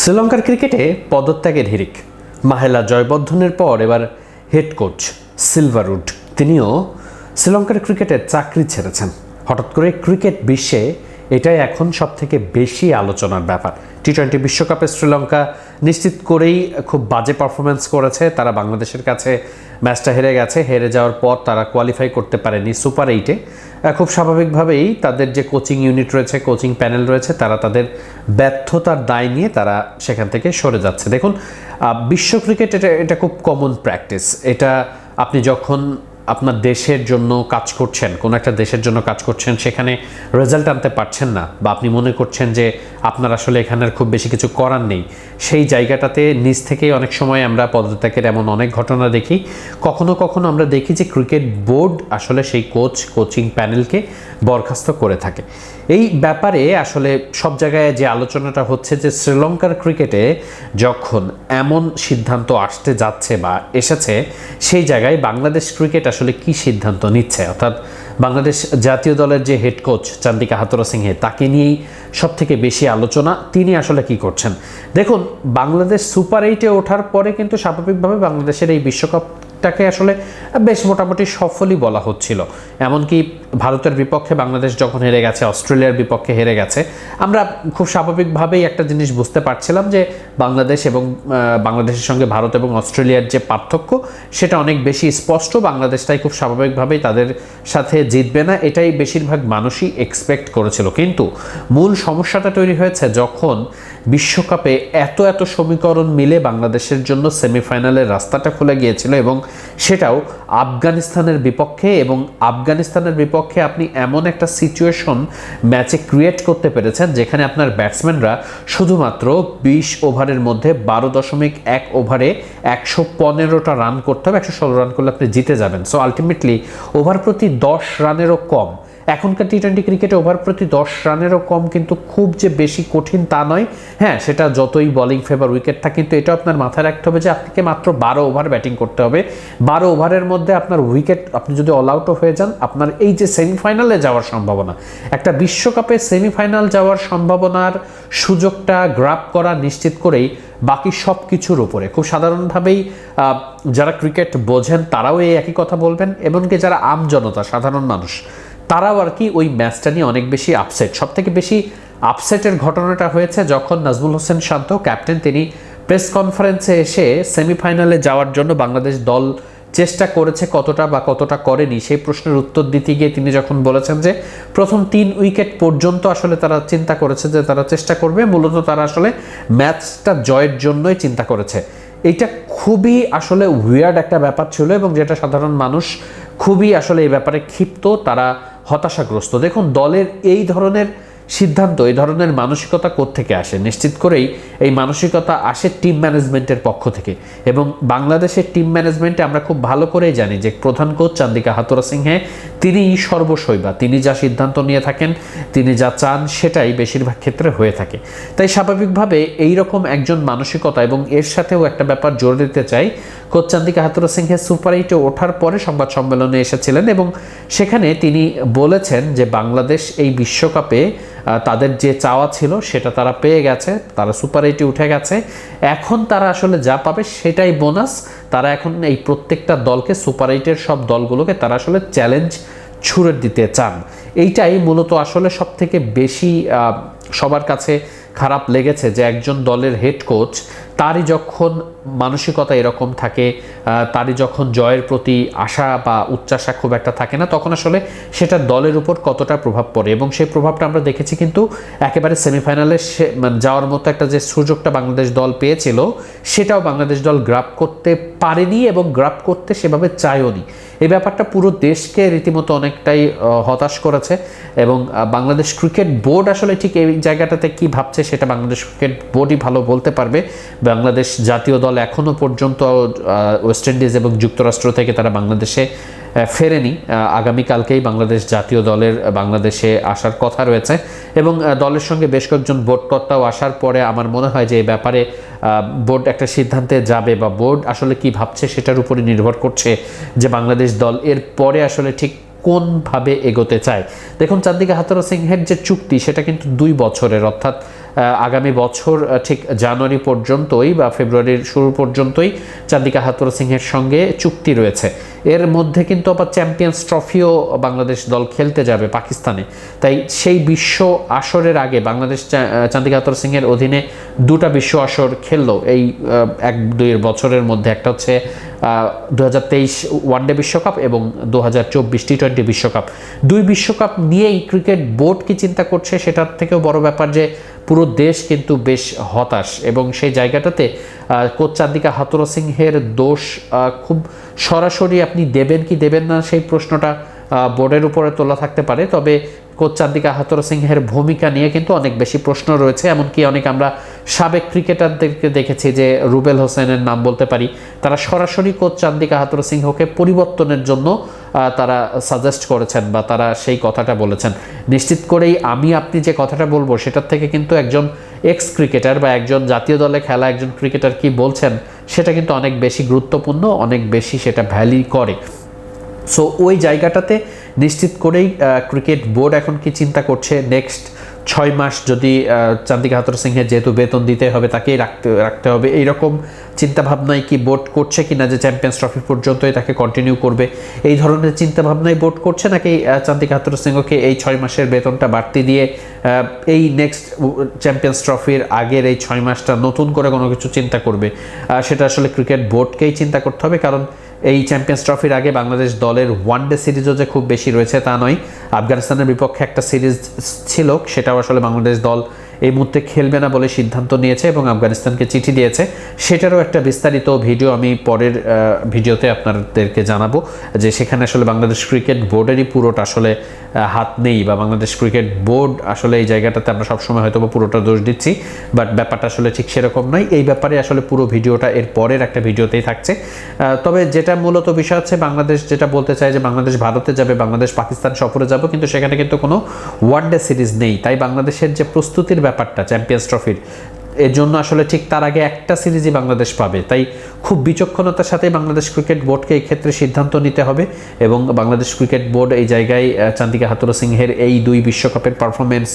শ্রীলঙ্কার ক্রিকেটে পদত্যাগের হিরিক মাহেলা জয়বর্ধনের পর এবার হেড কোচ সিলভারউড। তিনিও শ্রীলঙ্কার ক্রিকেটে চাকরি ছেড়েছেন। হঠাৎ করে ক্রিকেট বিশ্বে এটাই এখন সব থেকে বেশি আলোচনার ব্যাপার। টি টোয়েন্টি বিশ্বকাপে শ্রীলঙ্কা নিশ্চিত করেই খুব বাজে পারফরমেন্স করেছে। তারা বাংলাদেশের কাছে ম্যাচটা হেরে গেছে। হেরে যাওয়ার পর তারা কোয়ালিফাই করতে পারেনি সুপার এইটে খুব স্বাভাবিকভাবেই তাদের যে কোচিং ইউনিট রয়েছে, কোচিং প্যানেল রয়েছে, তারা তাদের ব্যর্থতার দায় নিয়ে তারা সেখান থেকে সরে যাচ্ছে। দেখুন বিশ্ব ক্রিকেট এটা এটা খুব কমন প্র্যাকটিস এটা আপনি যখন আপনার দেশের জন্য কাজ করছেন, কোনো একটা দেশের জন্য কাজ করছেন, সেখানে রেজাল্ট আনতে পারছেন না বা আপনি মনে করছেন যে আপনার আসলে এখানের খুব বেশি কিছু করার নেই। সেই জায়গাটাতে নিজ থেকেই অনেক সময় আমরা পদত্যাগের এমন অনেক ঘটনা দেখি। কখনো কখনো আমরা দেখি যে ক্রিকেট বোর্ড আসলে সেই কোচ কোচিং প্যানেলকে বরখাস্ত করে থাকে। এই ব্যাপারে আসলে সব জায়গায় যে আলোচনাটা হচ্ছে যে শ্রীলঙ্কার ক্রিকেটে যখন এমন সিদ্ধান্ত আসতে যাচ্ছে বা এসেছে, সেই জায়গায় বাংলাদেশ ক্রিকেট আসলে কি সিদ্ধান্ত নিচ্ছে? অর্থাৎ বাংলাদেশ জাতীয় দলের যে head coach Chandika Hathurusingha তাকে নিয়েই সব থেকে বেশি আলোচনা। তিনি আসলে কি করছেন? দেখুন, বাংলাদেশ সুপার এইটে ওঠার পরে কিন্তু স্বাভাবিকভাবে বাংলাদেশের এই বিশ্বকাপটাকে আসলে বেশ মোটামুটি সফলই বলা হচ্ছিল। এমনকি ভারতের বিপক্ষে বাংলাদেশ যখন হেরে গেছে, অস্ট্রেলিয়ার বিপক্ষে হেরে গেছে, আমরা খুব স্বাভাবিকভাবেই একটা জিনিস বুঝতে পারছিলাম যে বাংলাদেশ এবং বাংলাদেশের সঙ্গে ভারত এবং অস্ট্রেলিয়ার যে পার্থক্য, সেটা অনেক বেশি স্পষ্ট। বাংলাদেশটাই খুব স্বাভাবিকভাবেই তাদের সাথে জিতবে না, এটাই বেশিরভাগ মানুষই এক্সপেক্ট করেছিল। কিন্তু মূল সমস্যাটা তৈরি হয়েছে যখন বিশ্বকাপে এত এত সমীকরণ মিলে বাংলাদেশের জন্য সেমিফাইনালের রাস্তাটা খুলে গিয়েছিল এবং সেটাও আফগানিস্তানের বিপক্ষে এবং আফগানিস্তানের বিপক্ষে আপনি এমন একটা সিচুয়েশন ম্যাচে ক্রিয়েট করতে পেরেছেন যেখানে আপনার ব্যাটসম্যানরা শুধুমাত্র বিশ ওভারের মধ্যে বারো দশমিক এক ওভারে একশো পনেরোটা রান করতে হবে। একশো ষোলো রান করলে আপনি জিতে যাবেন। সো আলটিমেটলি ওভার প্রতি দশ রানেরও কম। এখনকার টি টোয়েন্টি ক্রিকেটে ওভার প্রতি দশ রানেরও কম কিন্তু খুব যে বেশি কঠিন তা নয়। হ্যাঁ সেটা যতই বলিং ফেভার উইকেট থাকে, কিন্তু এটা আপনার মাথায় রাখতে হবে যে আপনাকে মাত্র বারো ওভার ব্যাটিং করতে হবে। বারো ওভারের মধ্যে আপনার উইকেট আপনি যদি অল আউটও হয়ে যান, আপনার এই যে সেমিফাইনালে যাওয়ার সম্ভাবনা, একটা বিশ্বকাপে সেমিফাইনাল যাওয়ার সম্ভাবনার সুযোগটা গ্রাপ করা নিশ্চিত করেই বাকি সব কিছুর উপরে। খুব সাধারণভাবেই যারা ক্রিকেট বোঝেন তারাও এই একই কথা বলবেন, এমনকি যারা আম জনতা, সাধারণ মানুষ তারাও আর কি ওই ম্যাচটা নিয়ে অনেক বেশি আপসেট সব থেকে বেশি আপসেটের ঘটনাটা হয়েছে যখন নাজমুল হোসেন শান্ত ক্যাপ্টেন তিনি প্রেস কনফারেন্সে এসে সেমিফাইনালে যাওয়ার জন্য বাংলাদেশ দল চেষ্টা করেছে কতটা বা কতটা করেনি। সেই প্রশ্নের উত্তর দিতে গিয়ে তিনি যখন বলেছেন যে প্রথম তিন উইকেট পর্যন্ত আসলে তারা চিন্তা করেছে যে তারা চেষ্টা করবে, মূলত তারা আসলে ম্যাচটা জয়ের জন্যই চিন্তা করেছে। এইটা খুবই আসলে উইয়ার্ড একটা ব্যাপার ছিল এবং যেটা সাধারণ মানুষ খুবই আসলে এই ব্যাপারে ক্ষিপ্ত। তারা হতাশাগ্রস্ত। দেখুন, দলের এই ধরনের সিদ্ধান্ত, এই ধরনের মানসিকতা থেকে আসে? নিশ্চিত করেই এই মানসিকতা আসে টিম ম্যানেজমেন্টের পক্ষ থেকে। এবং বাংলাদেশের টিম ম্যানেজমেন্টে আমরা খুব ভালো করেই জানি যে প্রধান কোচ চান্দিকা হাতুরা সিংহে তিনি সর্বশৈবা, তিনি যা সিদ্ধান্ত নিয়ে থাকেন, তিনি যা চান সেটাই বেশিরভাগ ক্ষেত্রে হয়ে থাকে। তাই স্বাভাবিকভাবে এই রকম একজন মানসিকতা এবং এর সাথেও একটা ব্যাপার জোর দিতে চাই। Coach Chandika Hathurusingha super এইটে ওঠার পরে সংবাদ সম্মেলনে এসেছিলেন এবং সেখানে তিনি বলেছেন যে বাংলাদেশ এই বিশ্বকাপে তাদের যে চাওয়া ছিল সেটা তারা পেয়ে গেছে, তারা সুপার উঠে গেছে। এখন তারা আসলে যা পাবে সেটাই বোনাস। তারা এখন এই প্রত্যেকটা দলকে সুপার এইটের সব দলগুলোকে তারা আসলে চ্যালেঞ্জ ছুড়ে দিতে চান। এইটাই মূলত আসলে সব থেকে বেশি সবার কাছে খারাপ লেগেছে যে একজন দলের হেড কোচ তারই যখন মানসিকতা এরকম থাকে তারই যখন জয়ের প্রতি আশা বা উচ্চাশা খুব একটা থাকে না, তখন আসলে সেটা দলের উপর কতটা প্রভাব পড়ে। এবং সেই প্রভাবটা আমরা দেখেছি কিন্তু একেবারে সেমিফাইনালে সে মানে যাওয়ার মতো একটা যে সুযোগটা বাংলাদেশ দল পেয়েছিল, সেটাও বাংলাদেশ দল গ্রাপ করতে পারেনি এবং গ্রাপ করতে সেভাবে চায়ওনি এই ব্যাপারটা পুরো দেশকে রীতিমতো অনেকটাই হতাশ করেছে এবং বাংলাদেশ ক্রিকেট বোর্ড আসলে ঠিক এই জায়গাটাতে কি ভাবছে সেটা বাংলাদেশ ক্রিকেট বোর্ডই ভালো বলতে পারবে। বাংলাদেশ জাতীয় দল এখনও পর্যন্ত ওয়েস্ট ইন্ডিজ এবং যুক্তরাষ্ট্র থেকে তারা বাংলাদেশে ফেরেনি। আগামীকালকেই বাংলাদেশ জাতীয় দলের বাংলাদেশে আসার কথা রয়েছে। এবং দলের সঙ্গে বেশ কয়েকজন বোর্ড কর্তাও আসার পরে আমার মনে হয় যে এই ব্যাপারে বোর্ড একটা সিদ্ধান্তে যাবে বা বোর্ড আসলে কি ভাবছে সেটার উপরে নির্ভর করছে যে বাংলাদেশ দল এর পরে আসলে ঠিক কোনভাবে এগোতে চায়। দেখুন চান্দিকা হাতরা সিংহের যে চুক্তি, সেটা কিন্তু দুই বছরের, অর্থাৎ আগামী বছর ঠিক জানুয়ারি পর্যন্তই বা ফেব্রুয়ারির শুরু পর্যন্তই চান্দিকা হাতুরা সিংহের সঙ্গে চুক্তি রয়েছে। এর মধ্যে কিন্তু আবার চ্যাম্পিয়ন্স ট্রফিও বাংলাদেশ দল খেলতে যাবে পাকিস্তানে। তাই সেই বিশ্ব আসরের আগে বাংলাদেশ চান্দিকা হাতুরা সিংহের অধীনে দুটা বিশ্ব আসর খেললো এই এক দুই বছরের মধ্যে। একটা হচ্ছে দু হাজার তেইশ ওয়ানডে বিশ্বকাপ এবং দু হাজার চব্বিশ টি টোয়েন্টি বিশ্বকাপ। দুই বিশ্বকাপ নিয়েই ক্রিকেট বোর্ড কি চিন্তা করছে সেটার থেকেও বড় ব্যাপার যে পুরো দেশ কিন্তু বেশ হতাশ এবং সেই জায়গাটাতে কোচ চান্দিকা হাতুরা সিংহের দোষ খুব সরাসরি আপনি দেবেন কি দেবেন না সেই প্রশ্নটা বোর্ডের উপরে তোলা থাকতে পারে। তবে কোচ চান্দিকা হাতুরা সিংহের ভূমিকা নিয়ে কিন্তু অনেক বেশি প্রশ্ন রয়েছে, এমনকি অনেক আমরা সাবেক ক্রিকেটারদেরকে দেখেছি যে রুবেল হোসেনের নাম বলতে পারি। তারা সরাসরি কোচ চান্দিকা হাতুরা সিংহকে পরিবর্তনের জন্য তারা সাজেস্ট করেছেন বা তারা সেই কথাটা বলেছেন। নিশ্চিত করেই আমি আপনি যে কথাটা বলব, সেটার থেকে কিন্তু একজন এক্স ক্রিকেটার বা একজন জাতীয় দলে খেলা একজন ক্রিকেটার কি বলছেন, সেটা কিন্তু অনেক বেশি গুরুত্বপূর্ণ, অনেক বেশি সেটা ভ্যালি করে। সো ওই জায়গাটাতে নিশ্চিত করেই ক্রিকেট বোর্ড এখন কি চিন্তা করছে নেক্সট ছয় মাস যদি চান্দিকা হাতুর সিংহের যেহেতু বেতন দিতে হবে তাকেই রাখতে রাখতে হবে। এইরকম চিন্তাভাবনায় কি বোর্ড করছে কিনা যে চ্যাম্পিয়ন্স ট্রফি পর্যন্তই তাকে কন্টিনিউ করবে, এই ধরনের চিন্তাভাবনায় বোর্ড করছে নাকি চান্দিকা হাতুর সিংহকে এই ছয় মাসের বেতনটা বাড়তি দিয়ে এই নেক্সট চ্যাম্পিয়ন্স ট্রফির আগের এই ছয় মাসটা নতুন করে কোনো কিছু চিন্তা করবে? সেটা আসলে ক্রিকেট বোর্ডকেই চিন্তা করতে হবে, কারণ এই চ্যাম্পিয়ন্স ট্রফির আগে বাংলাদেশ দলের ওয়ান ডে সিরিজও যে খুব বেশি রয়েছে তা নয়। আফগানিস্তানের বিপক্ষে একটা সিরিজ ছিল, সেটাও আসলে বাংলাদেশ দল এই মুহূর্তে খেলবে না বলে সিদ্ধান্ত নিয়েছে এবং আফগানিস্তানকে চিঠি দিয়েছে। সেটারও একটা বিস্তারিত ভিডিও আমি পরের ভিডিওতে আপনাদেরকে জানাব যে সেখানে আসলে বাংলাদেশ ক্রিকেট বোর্ডেরই পুরোটা আসলে হাত নেই বা বাংলাদেশ ক্রিকেট বোর্ড আসলে এই জায়গাটাতে আমরা সবসময় হয়তো পুরোটা দোষ দিচ্ছি, বাট ব্যাপারটা আসলে ঠিক সেরকম নয়। এই ব্যাপারে আসলে পুরো ভিডিওটা এর পরের একটা ভিডিওতেই থাকছে। তবে যেটা মূলত বিষয় হচ্ছে বাংলাদেশ যেটা বলতে চায় যে বাংলাদেশ ভারতে যাবে, বাংলাদেশ পাকিস্তান সফরে যাবে, কিন্তু সেখানে কিন্তু কোনো ওয়ান ডে সিরিজ নেই। তাই বাংলাদেশের যে প্রস্তুতির ব্যাপারটা চ্যাম্পিয়ন্স ট্রফির এর জন্য আসলে ঠিক তার আগে একটা সিরিজই বাংলাদেশ পাবে। তাই খুব বিচক্ষণতার সাথে বাংলাদেশ ক্রিকেট বোর্ডকে এই ক্ষেত্রে সিদ্ধান্ত নিতে হবে এবং বাংলাদেশ ক্রিকেট বোর্ড এই জায়গায় চান্দিকা হাতুরা সিংহের এই দুই বিশ্বকাপের পারফরমেন্স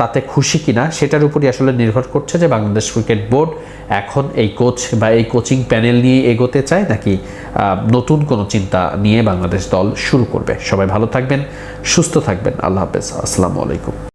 তাতে খুশি কিনা সেটার উপরই আসলে নির্ভর করছে যে বাংলাদেশ ক্রিকেট বোর্ড এখন এই কোচ বা এই কোচিং প্যানেল নিয়ে এগোতে চায় নাকি নতুন কোনো চিন্তা নিয়ে বাংলাদেশ দল শুরু করবে। সবাই ভালো থাকবেন, সুস্থ থাকবেন। আল্লাহ হাফেজ। আসসালামু আলাইকুম।